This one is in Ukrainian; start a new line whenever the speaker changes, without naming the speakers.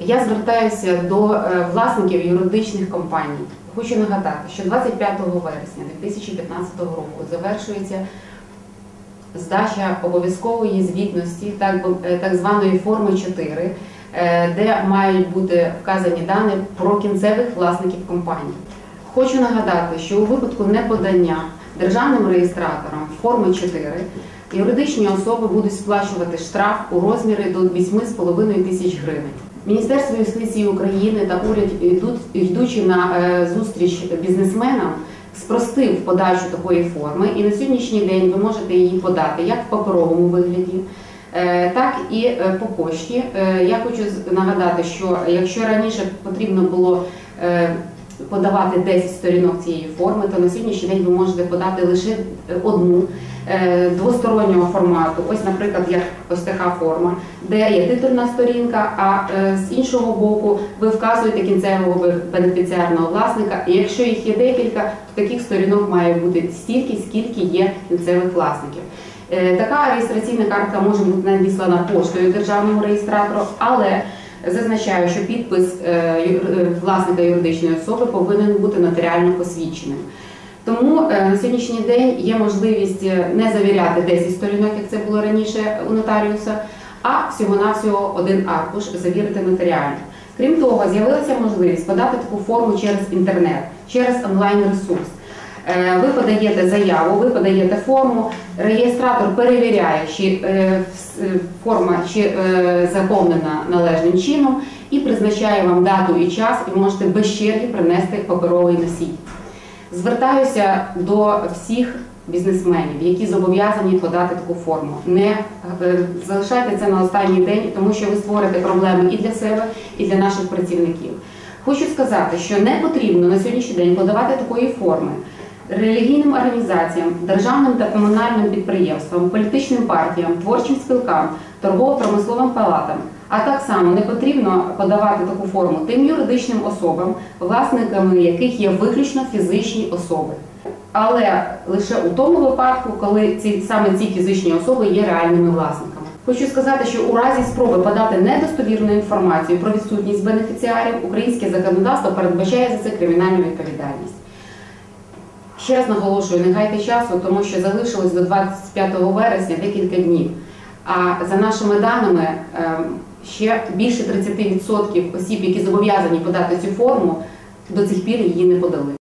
Я звертаюся до е, власників юридичних компаній. Хочу нагадати, що 25 вересня 2015 року завершується здача обов'язкової звітності, так, е, званої форми 4, е, де мають бути вказані дані про кінцевих власників компанії. Хочу нагадати, що у випадку неподання державним реєстратором форми 4 юридичні особи будуть сплачувати штраф у розмірі до 8,5 тисяч гривень. Міністерство юстиції України та уряд йдучи на е, зустріч бізнесменам, спростив подачу такої форми, і на сьогоднішній день ви можете її подати як в паперовому вигляді, е, так і е, по пошті. Я хочу нагадати, що якщо раніше потрібно було подавати 10 сторінок цієї форми, то на сьогоднішній день ви можете подати лише е, одну е, двостороннього формату. Ось, наприклад, як ось така форма, де є титульна сторінка, а е, з іншого боку ви вказуєте кінцевого бенефіціарного власника. І якщо їх є декілька, то таких сторінок має бути стільки, скільки є кінцевих власників. Така реєстраційна картка може бути надіслана поштою державному реєстратору, але зазначаю, що підпис е, е, власника юридичної особи повинен бути нотаріально посвідченим. Тому е, на сьогоднішній день є можливість не завіряти 10 сторінок, як це було раніше у нотаріуса, а всього-навсього один аркуш завірити нотаріально. Крім того, з'явилася можливість подати таку форму через інтернет, через онлайн-ресурс. Е, Ви подаєте заяву, ви подаєте форму, реєстратор перевіряє, чи е, е, форма чи заповнена належним чином і призначає вам дату і час, і ви можете без черги принести паперовий носій. Звертаюся до всіх бізнесменів, які зобов'язані подати таку форму. Не залишайте це на останній день, тому що ви створите проблеми і для себе, і для наших працівників. Хочу сказати, що не потрібно на сьогоднішній день подавати такої форми релігійним організаціям, державним та комунальним підприємствам, політичним партіям, творчим спілкам, торгово-промисловим палатам. А так само не потрібно подавати таку форму тим юридичним особам, власниками яких є виключно фізичні особи. Але лише у тому випадку, коли ці саме ці фізичні особи є реальними власниками. Хочу сказати, що у разі спроби подати недостовірну інформацію про відсутність бенефіціарів, українське законодавство передбачає за це кримінальну відповідальність. Ще раз наголошую, не гайте часу, тому що залишилось до 25 вересня декілька днів. А за нашими даними, ем, ще більше 30% осіб, які зобов'язані подати цю форму, до цих пір її не подали.